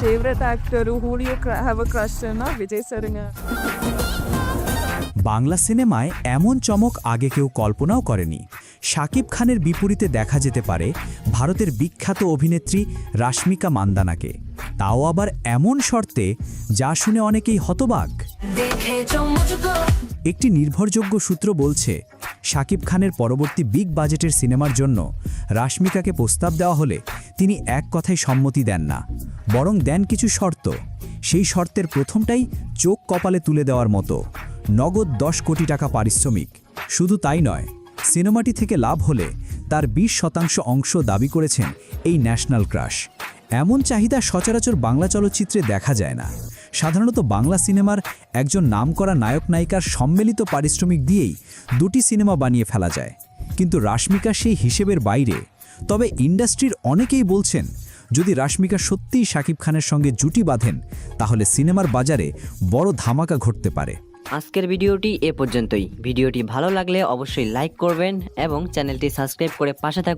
Favourite actor who you have a crush എന്ന വിജയ് বাংলা সিনেমায় এমন চমক আগে কেউ কল্পনাও করেনি। শাকিব খানের বিপরীতে দেখা যেতে পারে ভারতের বিখ্যাত অভিনেত্রী রাশমিকা মান্দানাকে। তাও আবার এমন শর্তে যা শুনে অনেকেই হতবাক। একটি নির্ভরযোগ্য সূত্র বলছে শাকিব খানের পরবর্তী বিগ বাজেটের সিনেমার জন্য রাশ্মিকাকে প্রস্তাব দেওয়া হলে তিনি এক কথায় সম্মতি দেন না। বরং দেন কিছু শর্ত। সেই শর্তের প্রথমটাই চোখ কপালে তুলে দেওয়ার মতো। নগদ দশ কোটি টাকা পারিশ্রমিক। শুধু তাই নয়, সিনেমাটি থেকে লাভ হলে তার বিশ শতাংশ অংশ দাবি করেছেন এই ন্যাশনাল ক্রাশ। এমন চাহিদা সচরাচর বাংলা চলচ্চিত্রে দেখা যায় না। সাধারণত বাংলা সিনেমার একজন নামকরা নায়ক নায়িকার সম্মিলিত পারিশ্রমিক দিয়েই দুটি সিনেমা বানিয়ে ফেলা যায়। কিন্তু রাশ্মিকা সেই হিসেবের বাইরে। তবে ইন্ডাস্ট্রির অনেকেই বলছেন যদি রাশমিকা সত্যিই শাকিব খানের সঙ্গে জুটি বাঁধেন, তাহলে সিনেমার বাজারে বড় ধামাকা ঘটতে পারে। আজকের ভিডিওটি এ পর্যন্তই। ভিডিওটি ভালো লাগলে অবশ্যই লাইক করবেন এবং চ্যানেলটি সাবস্ক্রাইব করে পাশে থাকুন।